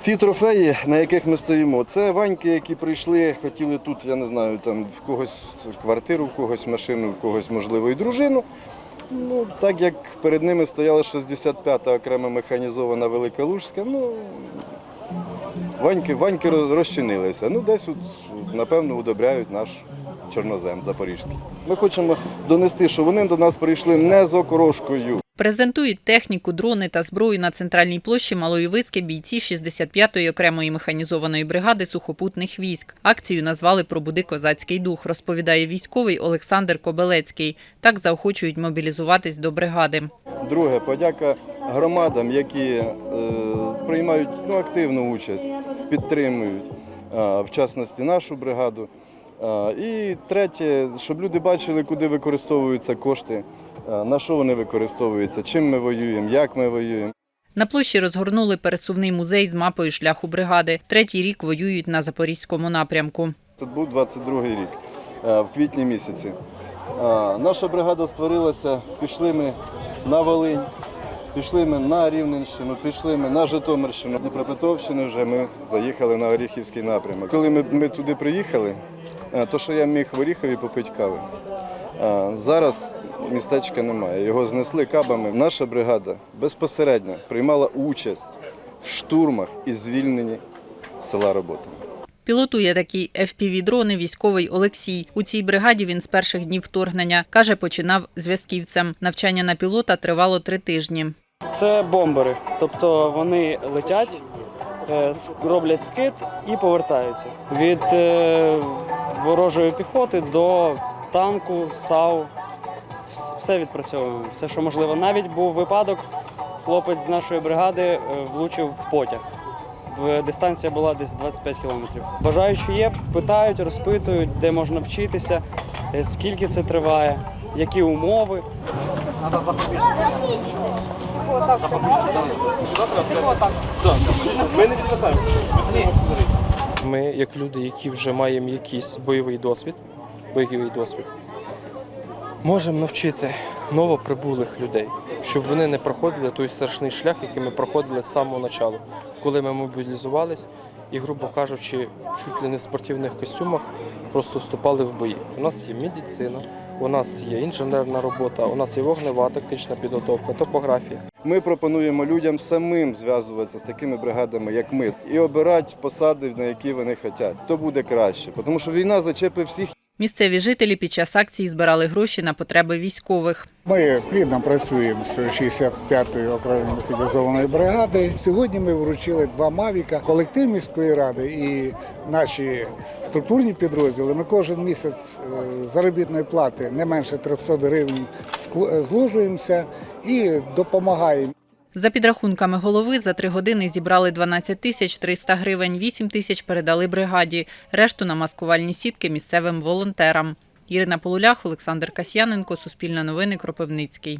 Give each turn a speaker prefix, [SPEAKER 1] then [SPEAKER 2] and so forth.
[SPEAKER 1] Ці трофеї, на яких ми стоїмо, це ваньки, які прийшли, хотіли тут, я не знаю, там в когось квартиру, в когось машину, в когось, можливо, і дружину. Ну, так як перед ними стояла 65-та окрема механізована Велика Лужська, ну ваньки, ваньки розчинилися. Ну, десь, от, напевно, удобряють наш чорнозем запорізький. Ми хочемо донести, що вони до нас прийшли не з окорошкою.
[SPEAKER 2] Презентують техніку, дрони та зброю на центральній площі Малої Виски бійці 65-ї окремої механізованої бригади сухопутних військ. Акцію назвали «Пробуди козацький дух», розповідає військовий Олександр Кобелецький. Так заохочують мобілізуватись до бригади.
[SPEAKER 1] Друге, подяка громадам, які е, приймають ну, активну участь, підтримують, а, в частності нашу бригаду. А, і третє, щоб люди бачили, куди використовуються кошти, на що вони використовуються, чим ми воюємо, як ми воюємо.
[SPEAKER 2] На площі розгорнули пересувний музей з мапою шляху бригади. Третій рік воюють на запорізькому напрямку.
[SPEAKER 1] Це був 22-й рік, е, в квітні місяці. Наша бригада створилася, пішли ми на Волинь, пішли ми на Рівненщину, пішли ми на Житомирщину. Дніпропетровщину вже ми заїхали на Оріхівський напрямок. Коли ми, ми туди приїхали, е, то що я міг в Оріхові попити кави. А Зараз містечка немає. Його знесли кабами. Наша бригада безпосередньо приймала участь в штурмах і звільненні села Робота.
[SPEAKER 2] Пілотує такі FPV-дрони військовий Олексій. У цій бригаді він з перших днів вторгнення. Каже, починав зв'язківцем. Навчання на пілота тривало три тижні.
[SPEAKER 3] Це бомбери, тобто вони летять, е, роблять скид і повертаються. Від е, ворожої піхоти до танку, САУ. Все відпрацьовуємо, все, що можливо. Навіть був випадок, хлопець з нашої бригади е, влучив в потяг. Дистанція була десь 25 кілометрів. Бажаючі є, питають, розпитують, де можна вчитися, е, скільки це триває, які умови.
[SPEAKER 4] Ми, як люди, які вже маємо якийсь бойовий досвід, бойовий досвід, можемо навчити новоприбулих людей, щоб вони не проходили той страшний шлях, який ми проходили з самого початку, коли ми мобілізувались і, грубо кажучи, чуть ли не в спортивних костюмах просто вступали в бої. У нас є медицина, у нас є інженерна робота, у нас є вогнева тактична підготовка, топографія.
[SPEAKER 1] Ми пропонуємо людям самим зв'язуватися з такими бригадами, як ми, і обирати посади, на які вони хочуть. То буде краще, тому що війна зачепить всіх.
[SPEAKER 2] Місцеві жителі під час акції збирали гроші на потреби військових.
[SPEAKER 5] Ми плідно працюємо з 65-ї окремої механізованої бригади. Сьогодні ми вручили два мавіка. Колектив міської ради і наші структурні підрозділи. Ми кожен місяць е, заробітної плати не менше 300 гривень зложуємося і допомагаємо.
[SPEAKER 2] За підрахунками голови, за три години зібрали 12 тисяч 300 гривень, 8 тисяч передали бригаді, решту на маскувальні сітки місцевим волонтерам. Ірина Полулях, Олександр Касьяненко, Суспільне новини, Кропивницький.